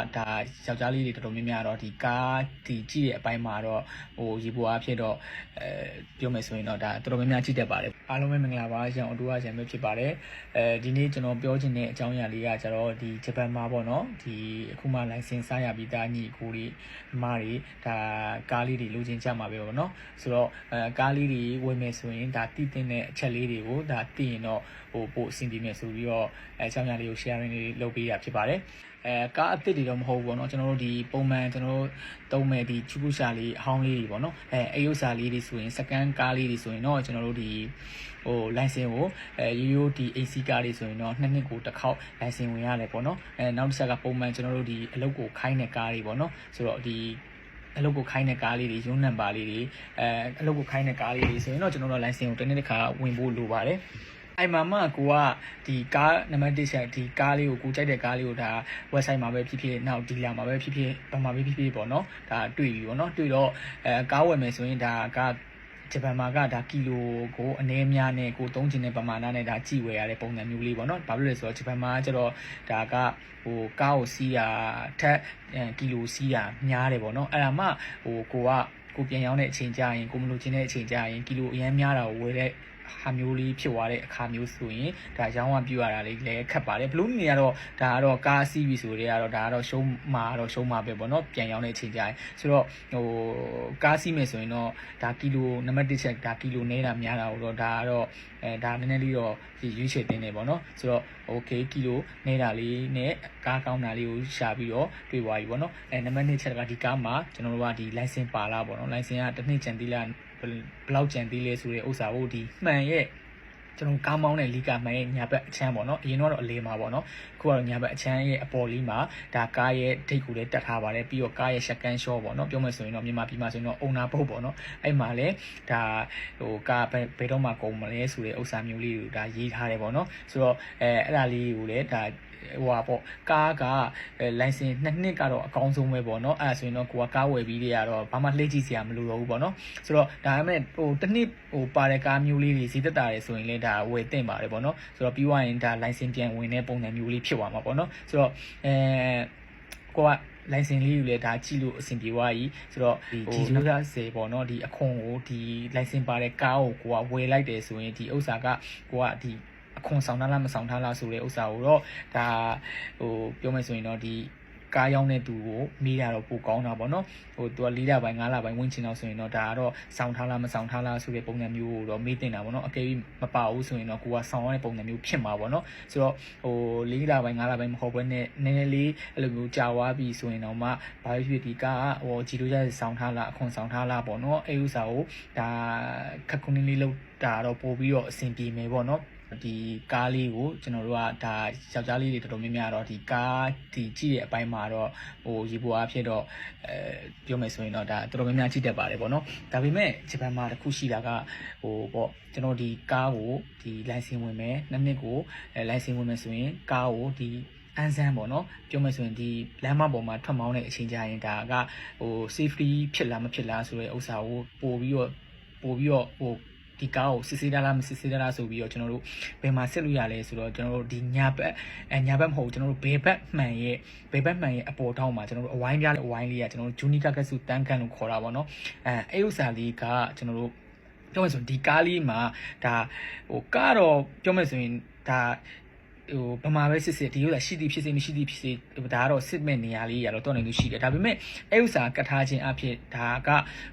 ဒါယောက်ျားလေးတွေတော်တော်များများတော့ဒီကားဒီကြည့်တဲ့အပိုင်းမှာတော့ဟိုရေပေါ်အဖြစ်တော့အဲပြောမယ်ဆိုရင်တော့ဒါတော်တော်များများကြည့်တတ်ပါတယ်အားလုံးပဲမင်္ဂလာပါရန်အတူအရန်ပဲဖြစ်ပါတယ်အဲဒီနေ့ကျွန်တော်ပြောချင်တဲ့အကြောင်းအရာလေးကကျတော့ဒီဂျပန်မှာပေါ့နော်ဒီအခုမှ license စရပြီးသားညီအကိုတွေအမတွေဒါကားလေးတွေလိုချင်ကြမှာပဲပေါ့နော်ဆိုတော့အဲကားလေးတွေဝင်မယ်ဆိုရင်ဒါတည်တဲ့အချက်လေးတွေကိုဒါတည်ရင်တော့ဟိုပို့အဆင်ပြေမယ်ဆိုပြီးတော့အဲအကြောင်းအရာလေးကို sharing လေးလုပ်ပေးတာဖြစ်ပါတယ် အဲကားအစ်စ်တွေတော့မဟုတ်ဘူးပေါ့နော်ကျွန်တော်တို့ဒီပုံမှန်ကျွန်တော်တို့သုံးမဲ့ဒီချူပူရှာလေးအဟောင်းလေးတွေပေါ့နော်အဲအယုတ်စာလေးတွေဆိုရင်စကန်ကားလေးတွေဆိုရင်တော့ကျွန်တော်တို့ဒီဟို license ကိုအဲရိုးရိုးဒီ AC ကားလေးဆိုရင်တော့နှစ်နှစ်ကိုတစ်ခေါက် license ဝင်ရတယ်ပေါ့နော်အဲနောက်တစ်ချက်ကပုံမှန်ကျွန်တော်တို့ဒီအလုပ်ကိုခိုင်းတဲ့ကားတွေပေါ့နော်ဆိုတော့ဒီအလုပ်ကိုခိုင်းတဲ့ကားလေးတွေရုံးနံပါလေးတွေအဲအလုပ်ကိုခိုင်းတဲ့ကားလေးတွေဆိုရင်တော့ကျွန်တော်တို့ license ကိုတစ်နေ့တစ်ခါဝင်ဖို့လိုပါတယ် အဲ့မှာမှကိုကဒီကားနံပါတ်1ချက်ဒီကားလေးကိုကိုကြိုက်တဲ့ကားလေးကိုဒါ website မှာပဲဖြစ်ဖြစ်နောက်ဒီလာမှာပဲဖြစ်ဖြစ်ဘာမှာပဲဖြစ်ဖြစ်ပေါ့နော်ဒါတွေ့ပြီပေါ့နော်တွေ့တော့အဲကားဝယ်မယ်ဆိုရင်ဒါကဂျပန်မှာကဒါကီလိုကိုအနည်းများနဲ့ကိုသုံးချင်တဲ့ပမာဏနဲ့ဒါကြည့်ဝယ်ရတဲ့ပုံစံမျိုးလေးပေါ့နော်ဘာဖြစ်လဲဆိုတော့ဂျပန်မှာကျတော့ဒါကဟိုကားကိုစီးတာထက်အဲကီလိုစီးတာများတယ်ပေါ့နော်အဲ့ဒါမှဟိုကိုကကိုပြန်ရောက်တဲ့အချိန်ကြာရင်ကိုမလို့ချင်းတဲ့အချိန်ကြာရင်ကီလိုအရန်များတာကိုဝယ်တဲ့ ဟာမျိုးလေးဖြစ်သွားတဲ့အခါမျိုးဆိုရင်ဒါရောင်းဝပြရတာလေးလည်းခက်ပါတယ်ဘလူးနေကတော့ဒါကတော့ကားစီးပြီဆိုတော့ကတော့ဒါကတော့ရှုံးမှာတော့ရှုံးမှာပဲပေါ့နော်ပြန်ရောင်းတဲ့အချိန်ကြရင်ဆိုတော့ဟိုကားစီးမယ်ဆိုရင်တော့ဒါကီလိုနံပါတ်1ချက်ဒါကီလိုနေတာများတာတော့ဒါကတော့အဲဒါနည်းနည်းလေးတော့ရွေးချယ်တင်နေပေါ့နော်ဆိုတော့ okay ကီလိုနေတာလေးနဲ့ကားကောင်းတာလေးကိုရှာပြီးတော့တွေ့သွားပြီပေါ့နော်အဲနံပါတ်2ချက်ကဒီကားမှာကျွန်တော်တို့ကဒီ license ပါလာပေါ့နော် license ကတစ်နှစ်ချန်သေးလားဘယ်လောက်ကြံသေးလဲဆိုတဲ့ဥစ္စာကိုဒီမှန်ရဲ့ကျွန်တော်ကားမောင်းတဲ့လီကာမှန်ရဲ့ညာဘက်အချမ်းပေါ့နော်အရင်တော့အလေးမှာပေါ့နော်အခုကတော့ညာဘက်အချမ်းရဲ့အပေါ်လေးမှာဒါကားရဲ့ဒိတ်ကိုလည်းတက်ထားပါတယ်ပြီးတော့ကားရဲ့ရှက်ကန်ရှော့ပေါ့နော်ပြောမှဆိုရင်တော့မြန်မာပြည်မှာဆိုရင်တော့အုံနာပုတ်ပေါ့နော်အဲ့မှာလည်းဒါဟိုကားဘယ်ဘယ်တော့မှကုန်မလဲဆိုတဲ့ဥစ္စာမျိုးလေးကိုဒါရေးထားတယ်ပေါ့နော်ဆိုတော့အဲအဲ့ဒါလေးကိုလည်းဒါ ဟိုဟာပေါ့ကားကလိုင်စင်နှစ်နှစ်ကတော့အကောင်းဆုံးပဲပေါ့နော်အဲ့ဒါဆိုရင်တော့ကိုကကားဝယ်ပြီးတွေကတော့ဘာမှလှည့်ကြည့်စရာမလိုတော့ဘူးပေါ့နော်ဆိုတော့ဒါပေမဲ့ဟိုတစ်နှစ်ဟိုပါတဲ့ကားမျိုးလေးတွေစီးသက်တာတယ်ဆိုရင်လည်းဒါဝယ်တင်ပါတယ်ပေါ့နော်ဆိုတော့ပြီးွားရင်ဒါလိုင်စင်ပြန်ဝင်တဲ့ပုံစံမျိုးလေးဖြစ်သွားမှာပေါ့နော်ဆိုတော့အဲကိုကလိုင်စင်လေးယူလဲဒါကြည့်လို့အဆင်ပြေသွားပြီဆိုတော့ဒီဒီယူဆဆယ်ပေါ့နော်ဒီအခွန်ကိုဒီလိုင်စင်ပါတဲ့ကားကိုကိုကဝယ်လိုက်တယ်ဆိုရင်ဒီဥစ္စာကကိုကဒီ အခွန်ဆောင်ထားလားမဆောင်ထားလားဆိုတဲ့ဥစ္စာကိုတော့ဒါဟိုပြောမယ်ဆိုရင်တော့ဒီကားရောက်တဲ့သူကိုမေးတာတော့ပိုကောင်းတာပေါ့နော်ဟိုသူက၄လပိုင်း၅လပိုင်းဝင်ချင်တော့ဆိုရင်တော့ဒါကတော့စောင်းထားလားမစောင်းထားလားဆိုတဲ့ပုံစံမျိုးကိုတော့မေးတင်တာပေါ့နော်အကယ်၍မပါဘူးဆိုရင်တော့ကိုကစောင်းရတဲ့ပုံစံမျိုးဖြစ်မှာပေါ့နော်ဆိုတော့ဟို၄လပိုင်း၅လပိုင်းမဟုတ်ဘဲနဲ့နည်းနည်းလေးအဲ့လိုမျိုးကြာသွားပြီဆိုရင်တော့မှဘာဖြစ်ဖြစ်ဒီကားကဟိုဂျီလိုကြစောင်းထားလားအခွန်စောင်းထားလားပေါ့နော်အဲ့ဥစ္စာကိုဒါခက်ခုန်းလေးလောက်တာတော့ပို့ပြီးတော့အဆင်ပြေမယ်ပေါ့နော် ဒီကားလေးကိုကျွန်တော်တို့ကဒါယောက်ျားလေးတွေတော်တော်များများတော့ဒီကားဒီကြည့်တဲ့အပိုင်းမှာတော့ဟိုရေပေါ်အဖြစ်တော့အဲပြောမယ်ဆိုရင်တော့ဒါတော်တော်များများကြည့်တတ်ပါတယ်ပေါ့နော်ဒါပေမဲ့ဂျပန်မှာတစ်ခုရှိတာကဟိုပေါ့ကျွန်တော်ဒီကားကိုဒီ license ဝင်မယ်နှစ်နှစ်ကိုအဲ license ဝင်မယ်ဆိုရင်ကားကိုဒီအန်ဆန်းပေါ့နော်ပြောမယ်ဆိုရင်ဒီလမ်းမပေါ်မှာထွက်မောင်းတဲ့အချိန်ကြရင်ဒါကဟို safety ဖြစ်လားမဖြစ်လားဆိုတဲ့ဥစ္စာကိုပို့ပြီးတော့ပို့ပြီးတော့ဟို ဒီကားကိုစစ်ဆေးတာလားမစစ်ဆေးတာလားဆိုပြီးတော့ကျွန်တော်တို့ဘယ်မှာစစ်လို့ရလဲဆိုတော့ကျွန်တော်တို့ဒီညာဘက်အဲညာဘက်မဟုတ်ကျွန်တော်တို့ဘယ်ဘက်မှန်ရဲ့ဘယ်ဘက်မှန်ရဲ့အပေါ်တောင်းမှာကျွန်တော်တို့အဝိုင်းပြတဲ့အဝိုင်းလေးကကျွန်တော်တို့ဂျူနီကာကက်စုတန်းကန်လို့ခေါ်တာပေါ့နော်အဲအဲ့ဥစ္စာလေးကကျွန်တော်တို့ပြောမယ်ဆိုရင်ဒီကားလေးမှာဒါဟိုကားတော့ပြောမယ်ဆိုရင်ဒါ ဟိုဗမာပဲစစ်စစ်ဒီဥစ္စာရှိသည်ဖြစ်စေမရှိသည်ဖြစ်စေဒါကတော့စစ်မဲ့နေရာလေးရတော့တော်နေလို့ရှိတယ်ဒါပေမဲ့အဲ့ဥစ္စာကတ်ထားခြင်းအဖြစ်ဒါက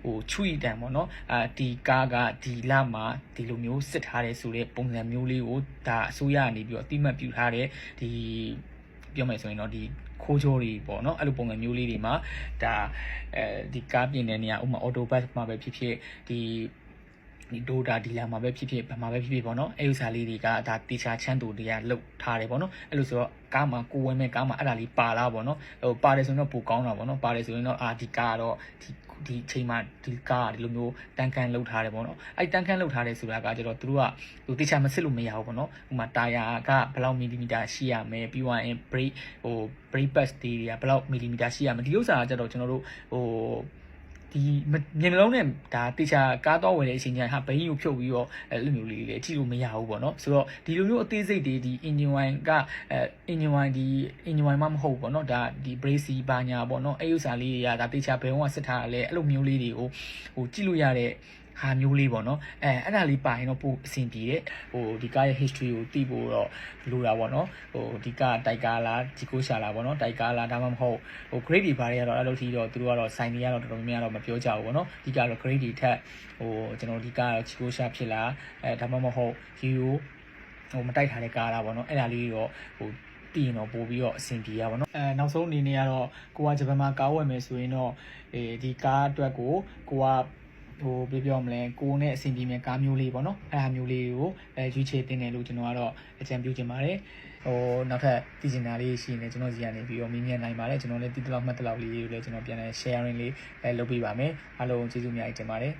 ဟိုချွီတန်ပေါ့နော်အာဒီကားကဒီလမှာဒီလိုမျိုးစစ်ထားတယ်ဆိုတဲ့ပုံစံမျိုးလေးကိုဒါအစိုးရကနေပြီးတော့အတိမတ်ပြုထားတဲ့ဒီပြောမယ်ဆိုရင်တော့ဒီခိုးချိုးတွေပေါ့နော်အဲ့လိုပုံစံမျိုးလေးတွေမှာဒါအဲဒီကားပြင်တဲ့နေရာဥပမာ auto bus မှာပဲဖြစ်ဖြစ်ဒီ ဒီဒိုတာဒီလာမှာပဲဖြစ်ဖြစ်ဘာမှာပဲဖြစ်ဖြစ်ပေါ့နော်အဲ့ဥစားလေးတွေကဒါတေချာချမ်းတူတွေကလုတ်ထားတယ်ပေါ့နော်အဲ့လိုဆိုတော့ကားမှာကိုဝင်မဲ့ကားမှာအဲ့ဒါလေးပါလာပေါ့နော်ဟိုပါတယ်ဆိုရင်တော့ပိုကောင်းတာပေါ့နော်ပါတယ်ဆိုရင်တော့အာဒီကားကတော့ဒီဒီအချိန်မှာဒီကားကဒီလိုမျိုးတန်ကန်လုတ်ထားတယ်ပေါ့နော်အဲ့တန်ကန်လုတ်ထားတယ်ဆိုတာကကျတော့သူတို့ကသူတေချာမစစ်လို့မရဘူးပေါ့နော်ဥမာတာယာကဘယ်လောက်မီလီမီတာရှိရမယ်ပြီးသွားရင် brake ဟို brake pads တွေကဘယ်လောက်မီလီမီတာရှိရမယ်ဒီဥစ္စာကကျတော့ကျွန်တော်တို့ဟို ဒီမမြင်မလုံးနဲ့ဒါတေချာကားတော့ဝင်တဲ့အချိန်ကျရင်ဟာဘိန်းကိုဖြုတ်ပြီးတော့အဲ့လိုမျိုးလေးတွေကြည့်လို့မရဘူးပေါ့နော်ဆိုတော့ဒီလိုမျိုးအသေးစိတ်တွေဒီ engine wine ကအဲ engine wine ဒီ engine wine မှမဟုတ်ဘူးပေါ့နော်ဒါဒီ brace ဘာညာပေါ့နော်အဲ့ဥစ္စာလေးတွေကဒါတေချာဘယ်တော့စစ်ထားရလဲအဲ့လိုမျိုးလေးတွေကိုဟိုကြည့်လို့ရတဲ့ ဟာမျိုးလေးပေါ့နော်အဲအဲ့ဒါလေးပါရင်တော့ပိုအဆင်ပြေတယ်ဟိုဒီကားရဲ့ history ကိုသိဖို့တော့လိုတာပေါ့နော်ဟိုဒီကားတိုက်ကားလားဒီကိုရှာလားပေါ့နော်တိုက်ကားလားဒါမှမဟုတ်ဟို grade တွေဘာတွေကတော့အဲ့လိုထိတော့သူတို့ကတော့ sign တွေကတော့တော်တော်များများတော့မပြောကြဘူးပေါ့နော်ဒီကားတော့ grade တွေထက်ဟိုကျွန်တော်ဒီကားကတော့ချီကိုရှာဖြစ်လားအဲဒါမှမဟုတ် hero ဟိုမတိုက်ထားတဲ့ကားလားပေါ့နော်အဲ့ဒါလေးတော့ဟိုပြီးရင်တော့ပို့ပြီးတော့အဆင်ပြေရပါတော့အဲနောက်ဆုံးအနေနဲ့ကတော့ကိုကဂျပန်မှာကားဝယ်မယ်ဆိုရင်တော့အဲဒီကားအတွက်ကိုကိုက ဟိုပြပြောမလဲကိုနဲ့အဆင်ပြေမယ့်ကားမျိုးလေးပေါ့နော်အဲ့ဒါမျိုးလေးကိုအဲရွေးချယ်တင်တယ်လို့ကျွန်တော်ကတော့အကြံပြုချင်ပါတယ်ဟိုနောက်ထပ်တည်ကျင်တာလေးရှိရင်လည်းကျွန်တော်စီကနေပြီးတော့မြင်မြင်နိုင်ပါတယ်ကျွန်တော်လည်းတည်တလောက်မှတ်တလောက်လေးတွေလည်းကျွန်တော်ပြန်လဲ sharing လေးအဲလုပ်ပေးပါမယ်အားလုံးကျေးဇူးအများကြီးတင်ပါတယ်